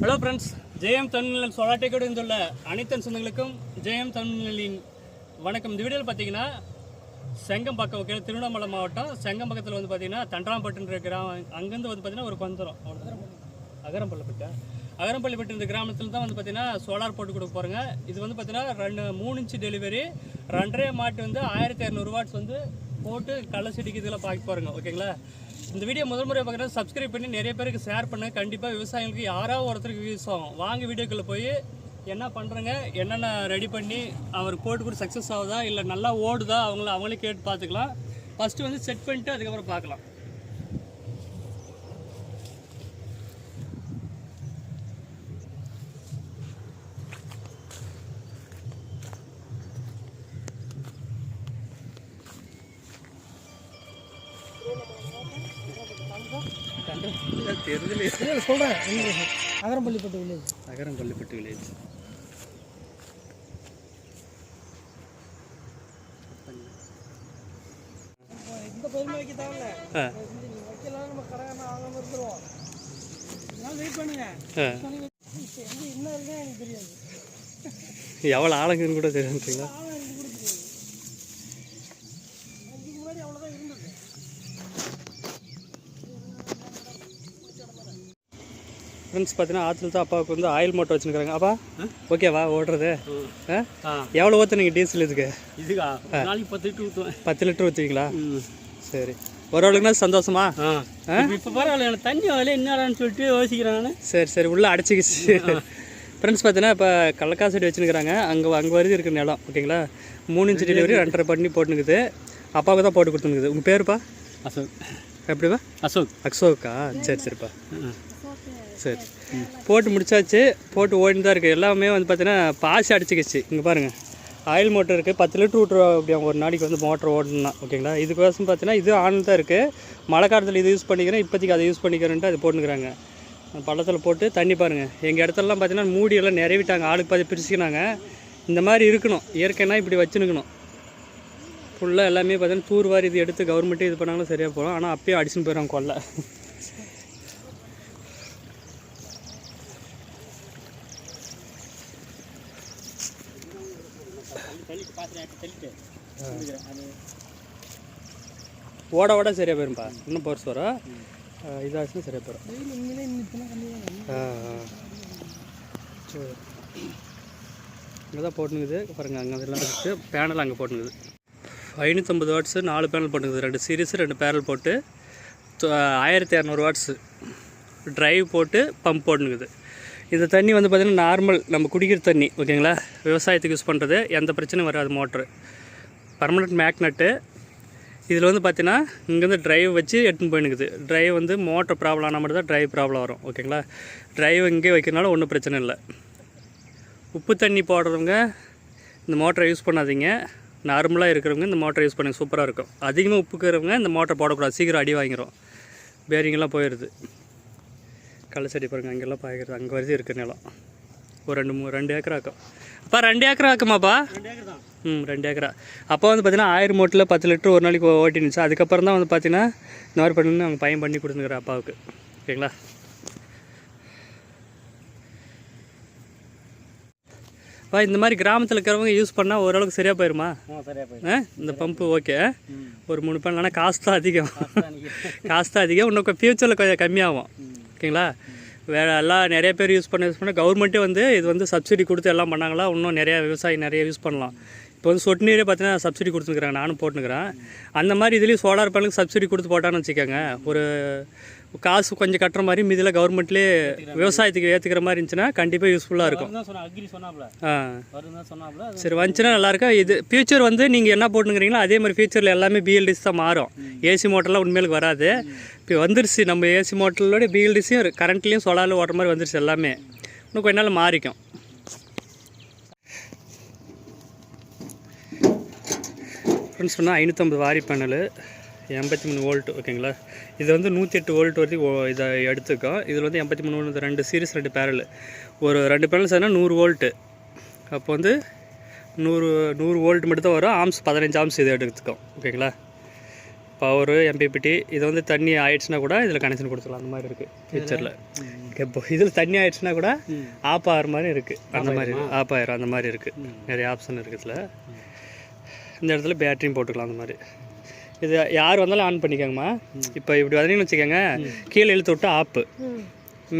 Hello friends ஜெயம் தமிழ்நிலம் சொலாட்டைக்கோடு இருந்துள்ள அனைத்து சொந்தங்களுக்கும் ஜெயம் தமிழ்நிலின் வணக்கம். இந்த வீடியோவில் பார்த்தீங்கன்னா செங்கம்பாக்கம் ஓகே திருவண்ணாமலை மாவட்டம் செங்கம்பக்கத்தில் வந்து பார்த்தீங்கன்னா தண்டராம்பட்டுன்ற கிராமம் அங்கேருந்து வந்து பார்த்தீங்கன்னா ஒரு பந்தரம். அகரம்பள்ளிப்பட்டு அகரம்பள்ளிப்பட்டு இந்த கிராமத்தில் தான் வந்து பார்த்தீங்கன்னா சோலார் போட்டு கொடுக்க போகிறேங்க இது வந்து பார்த்தீங்கன்னா ரெண்டு மூணு இன்ச்சு டெலிவரி ரெண்டரை மாட்டு வந்து ஆயிரத்தி இரநூறு வாட்ஸ் வந்து போட்டு களை செடிக்கு இதெல்லாம் பார்க்க பாருங்கள் ஓகேங்களா? இந்த வீடியோ முதல் முறை பார்க்குறது சப்ஸ்கிரைப் பண்ணி நிறைய பேருக்கு ஷேர் பண்ண. கண்டிப்பாக விவசாயிகளுக்கு யாராவது ஒருத்தருக்கு யூஸ் ஆகும். வாங்க வீடியோக்குள்ளே போய் என்ன பண்ணுறங்க என்னென்ன ரெடி பண்ணி அவர் போட்டு கூட சக்ஸஸ் ஆகுதா? இல்லை நல்லா ஓடுதா? அவங்கள அவங்களே கேட்டு பார்த்துக்கலாம். ஃபஸ்ட்டு வந்து செட் பண்ணிட்டு அதுக்கப்புறம் பார்க்கலாம். தெரிஞ்சு சொல்கிறேன் அகரம்பள்ளிப்பட்டு வில்லேஜ் அகரம்பள்ளிப்பட்டு வில்லேஜ் இந்த பயிர்மை வைக்க தேவையில்ல வைக்கலாம் நம்ம இருந்துருவோம். வெயிட் பண்ணுங்க. என்ன இருக்குன்னு எனக்கு தெரியாது. எவ்வளோ ஆளுங்கன்னு கூட தெரியுங்களா ஆளும் எனக்கு கூட தெரியாது இதுக்கு முன்னாடி அவ்வளோதான் இருந்தது ஃப்ரெண்ட்ஸ் பார்த்தீங்கன்னா ஆற்றுல தான் அப்பாவுக்கு வந்து ஆயில் மோட்டர் வச்சுருக்காங்க. அப்பா ஓகேவா ஓடுறது. எவ்வளோ ஊற்றுனீங்க டீசல் இதுக்கு? இதுக்கா? நாளைக்கு பத்து லிட்டர் ஊற்றுவேன் பத்து லிட்டர் ஊற்றுவீங்களா சரி. ஒரு ஆளுக்குனா சந்தோஷமா? ஆ. இப்போ பரவாயில்ல எனக்கு தண்ணி வரல என்னடான்னு சொல்லிட்டு யோசிக்கிறேன் சரி சரி உள்ளே அடைச்சிக்கிச்சு. ஃப்ரெண்ட்ஸ் பார்த்தீங்கன்னா இப்போ கள்ளக்கா செடி வச்சுருக்கிறாங்க அங்கே அங்கே வருது இருக்கிற நிலம் ஓகேங்களா? மூணு இன்ச்சு டெலிவரி ரெண்டரை பண்ணி போட்டுனுக்குது. அப்பாவுக்கு தான் போட்டு கொடுத்துனுக்குது. உங்கள் பேருப்பா? அசோக். எப்படிப்பா? அசோக். அக்ஷோக்கா சரி சரிப்பா. சரி. போட்டு முடிச்சாச்சு. போட்டு ஓடின்னு தான் இருக்குது எல்லாமே வந்து பார்த்தீங்கன்னா பாசி அடிச்சுக்கிச்சு. இங்கே பாருங்கள் ஆயில் மோட்டர் இருக்குது பத்து லிட்டர் விட்ருவா அப்படி ஒரு நாளைக்கு வந்து மோட்டர் ஓடணும்னா. ஓகேங்களா? இதுக்கோசம் பார்த்தீங்கன்னா இது ஆன் தான் இருக்குது மழை காலத்தில் இது யூஸ் பண்ணிக்கிறேன். இப்போதைக்கு அதை யூஸ் பண்ணிக்கிறேன்ட்டு அது போட்டுக்கிறாங்க பள்ளத்தில் போட்டு தண்ணி பாருங்கள் எங்கள் இடத்துலலாம் பார்த்தீங்கன்னா மூடியெல்லாம் நிறைவிட்டாங்க. ஆளுக்கு பாதி பிரிச்சுக்கினாங்க. இந்த மாதிரி இருக்கணும். இயற்கைனா இப்படி வச்சுருக்கணும் ஃபுல்லாக எல்லாமே பார்த்தீங்கன்னா தூர்வாரி இது எடுத்து கவர்மெண்ட்டே இது பண்ணாங்களும் சரியாக போகும். ஆனால் அப்பயே அடிச்சுன்னு போயிடும் கொல்லை ஓட ஓட சரியாக போயிரும்பா. இன்னும் பொறுசு வரும் இதாச்சுன்னா சரியாக போயிடும். சரி இங்கே தான் போட்டுனுக்குது. பாருங்கள் அங்கே எல்லாம் இருக்குது பேனல் அங்கே போட்டுனுக்குது. ஐநூற்றம்பது வாட்ஸு நாலு பேனல் போட்டுக்குது ரெண்டு சீரிஸ் ரெண்டு பேனல் போட்டு ஆயிரத்தி இரநூறு வாட்ஸு ட்ரைவ் போட்டு பம்ப் போட்டுனுக்குது. இந்த தண்ணி வந்து பார்த்திங்கன்னா நார்மல் நம்ம குடிக்கிற தண்ணி ஓகேங்களா? விவசாயத்துக்கு யூஸ் பண்ணுறது எந்த பிரச்சனையும் வராது மோட்ரு பர்மனெண்ட் மேக்னெட்டு இதில் வந்து பார்த்தீங்கன்னா இங்கேருந்து ட்ரைவ் வச்சு எடுத்துன்னு போயினுக்குது. ட்ரைவ் வந்து மோட்டர் ப்ராப்ளம் ஆனால் மட்டும் தான் ட்ரைவ் ப்ராப்ளம் வரும் ஓகேங்களா? ட்ரைவ் இங்கே வைக்கிறனால ஒன்றும் பிரச்சனை இல்லை. உப்பு தண்ணி போடுறவங்க இந்த மோட்டரை யூஸ் பண்ணாதீங்க. நார்மலாக இருக்கிறவங்க இந்த மோட்டரை யூஸ் பண்ணி சூப்பராக இருக்கும். அதிகமாக உப்பு இருக்கிறவங்க இந்த மோட்டர் போடக்கூடாது சீக்கிரம் அடி வாங்கிரும். பேரிங்கெல்லாம் போயிடுது களை செடி பாருங்கள் அங்கெல்லாம் பாய்க்கிறது அங்கே வருது இருக்கிற நிலம். ஒரு ரெண்டு மூணு ரெண்டு ஏக்கர் ஆக்கும் அப்பா ரெண்டு ஏக்கர் ஆக்குமாப்பா ம் ரெண்டு ஏக்கரா. அப்போ வந்து பார்த்தீங்கன்னா ஆயிரம் மூட்டில் பத்து லிட்டர் ஒரு நாளைக்கு ஓட்டினுச்சு அதுக்கப்புறம் தான் வந்து பார்த்தீங்கன்னா இந்த மாதிரி பண்ணி அவங்க பையன் பண்ணி கொடுத்துருக்குற அப்பாவுக்கு. ஓகேங்களா அப்பா இந்த மாதிரி கிராமத்தில் இருக்கிறவங்க யூஸ் பண்ணால் ஓரளவுக்கு சரியாக போயிருமா? இந்த பம்பு ஓகே ஒரு மூணு பேன் ஆனால் காசு தான் அதிகம். காசு தான் அதிகம். இன்னும் ஃப்யூச்சரில் கொஞ்சம் கம்மியாகும். ஓகேங்களா? வேறு எல்லாம் நிறைய பேர் யூஸ் பண்ண யூஸ் பண்ண கவர்மெண்ட்டே வந்து இது வந்து சப்சிடி கொடுத்து எல்லாம் பண்ணாங்களா? இன்னும் நிறையா விவசாயி நிறைய யூஸ் பண்ணலாம். இப்போ வந்து சொட்டு நீரே பார்த்தீங்கன்னா சப்சிடி கொடுத்துருக்குறாங்க நானும் போட்டுக்கிறேன் அந்த மாதிரி இதுலேயும் சோலார் பேனலுக்கு சப்சிடி கொடுத்து போட்டான்னு வச்சுக்கோங்க. ஒரு காசு கொஞ்சம் கட்டுற மாதிரி மீதியில் கவர்மெண்ட்லேயே விவசாயத்துக்கு ஏற்றுக்கிற மாதிரி இருந்துச்சுன்னா கண்டிப்பாக யூஸ்ஃபுல்லாக இருக்கும். ஆ. சரி வந்துச்சுன்னா நல்லா இருக்கும். இது ஃபியூச்சர் வந்து நீங்கள் என்ன போட்டுங்கிறீங்களோ அதே மாதிரி ஃபியூச்சரில் எல்லாமே பிஎல்டிஸ் தான் மாறும். ஏசி மோட்டர்லாம் உண்மையிலுக்கு வராது. இப்போ வந்துருச்சு நம்ம ஏசி மோட்டரோட பிஎல்டிஸையும் கரண்ட்லேயும் சோலாரில் ஓட்டுற மாதிரி வந்துருச்சு எல்லாமே. இன்னும் கொஞ்ச நாள் மாறிக்கும். ஃப்ரெண்ட்ஸ் சொன்னால் ஐநூற்றம்பது வாரி பேனலு எண்பத்தி மூணு வோல்ட் ஓகேங்களா? இது வந்து நூற்றி எட்டு வோல்ட் வரைக்கும் இதை எடுத்துக்கோம் இதில் வந்து எண்பத்தி மூணு volt, ரெண்டு சீரிஸ் ரெண்டு பேரல் ஒரு ரெண்டு பேனல் சேர்னா நூறு வோல்ட்டு அப்போ வந்து நூறு நூறு வோல்ட் மட்டும் தான் வரும். ஆம்ஸ் பதினஞ்சு ஆம்ஸ் இதை எடுத்துக்கோம் ஓகேங்களா? பவரு எம்பிபிடி இது வந்து தண்ணி ஆயிடுச்சுன்னா கூட இதில் கனெக்ஷன் கொடுத்துக்கலாம். அந்த மாதிரி இருக்குது ஃபியூச்சரில் இப்போ இதில் தண்ணி ஆயிடுச்சுன்னா கூட ஆஃப் ஆகிற மாதிரி இருக்குது அந்த மாதிரி ஆஃப் ஆயிரும். அந்த மாதிரி இருக்குது நிறைய ஆப்ஷன் இருக்குது இதில். இந்த இடத்துல பேட்டரியும் போட்டுக்கலாம் அந்த மாதிரி. இது யார் வந்தாலும் ஆன் பண்ணிக்கோங்கம்மா. இப்போ இப்படி வந்தீங்கன்னு வச்சுக்கோங்க கீழே இழுத்து விட்டு ஆப்பு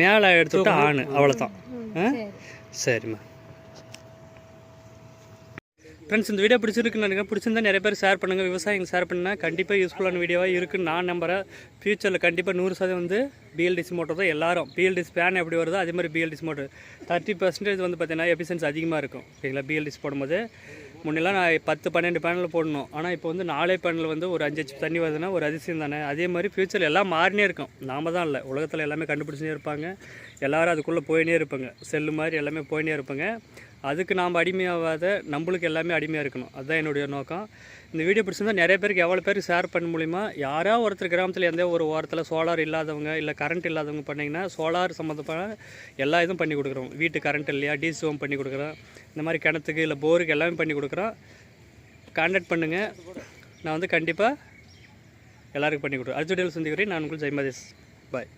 மேலே எடுத்து விட்டு ஆனு அவ்வளோதான் ஆ? சரிம்மா. ஃப்ரெண்ட்ஸ் இந்த வீடியோ பிடிச்சிருக்குன்னு நினைக்கிறேன். பிடிச்சிருந்தா நிறைய பேர் ஷேர் பண்ணுங்கள் விவசாயிங்க ஷேர் பண்ணால் கண்டிப்பாக யூஸ்ஃபுல்லான வீடியோவாக இருக்குன்னு நான் நம்புறேன். ஃபியூச்சரில் கண்டிப்பாக நூறு சதவீதம் வந்து பிஎல்டிசி மோட்டர் தான் எல்லாரும். பிஎல்டிசி பேன் எப்படி வருதோ அதே மாதிரி பிஎல்டிசி மோட்டர் தேர்ட்டி பர்சன்டேஜ் வந்து பார்த்தீங்கன்னா எஃபிஷியன்ஸ் அதிகமாக இருக்கும். ஓகேங்களா பிஎல்டிசி போடும்போது. முன்னெல்லாம் நான் பத்து பன்னெண்டு பேனல் போடணும். ஆனால் இப்போ வந்து நாலே பேனல் வந்து ஒரு அஞ்சு அஞ்சு தண்ணி வருதுன்னா ஒரு அதிசயம் தானே? அதே மாதிரி ஃபியூச்சரில் எல்லாம் மாறினே இருக்கும். நாம தான் இல்லை. உலகத்தில் எல்லாமே கண்டுபிடிச்சினே இருப்பாங்க. எல்லோரும் அதுக்குள்ளே போயினே இருப்பாங்க. செல்லு மாதிரி எல்லாமே போயினே இருப்பாங்க. அதுக்கு நாம் அடிமையாகாத நம்மளுக்கு எல்லாமே அடிமையாக இருக்கணும். அதுதான் என்னுடைய நோக்கம். இந்த வீடியோ பிடிச்சிருந்தால் நிறைய பேருக்கு எவ்வளோ பேருக்கு ஷேர் பண்ண மூலிமா யாரோ ஒருத்தர் கிராமத்தில் எந்த ஒரு ஓரத்தில் சோலார் இல்லாதவங்க இல்லை கரண்ட் இல்லாதவங்க பண்ணிங்கன்னா சோலார் சம்மந்தப்பட்ட எல்லா இதுவும் பண்ணி கொடுக்குறோம். வீட்டு கரண்ட் இல்லையா டிசி ஹோம் பண்ணி கொடுக்குறோம். இந்த மாதிரி கிணத்துக்கு இல்லை போருக்கு எல்லாமே பண்ணி கொடுக்குறோம். கான்டாக்ட் பண்ணுங்கள் நான் வந்து கண்டிப்பாக எல்லாருக்கும் பண்ணி கொடுக்குறேன் அடுத்த வீடியோவில் சந்திக்கிறேன். நான் உங்களுக்கு ஜெய்மதேஷ் பாய்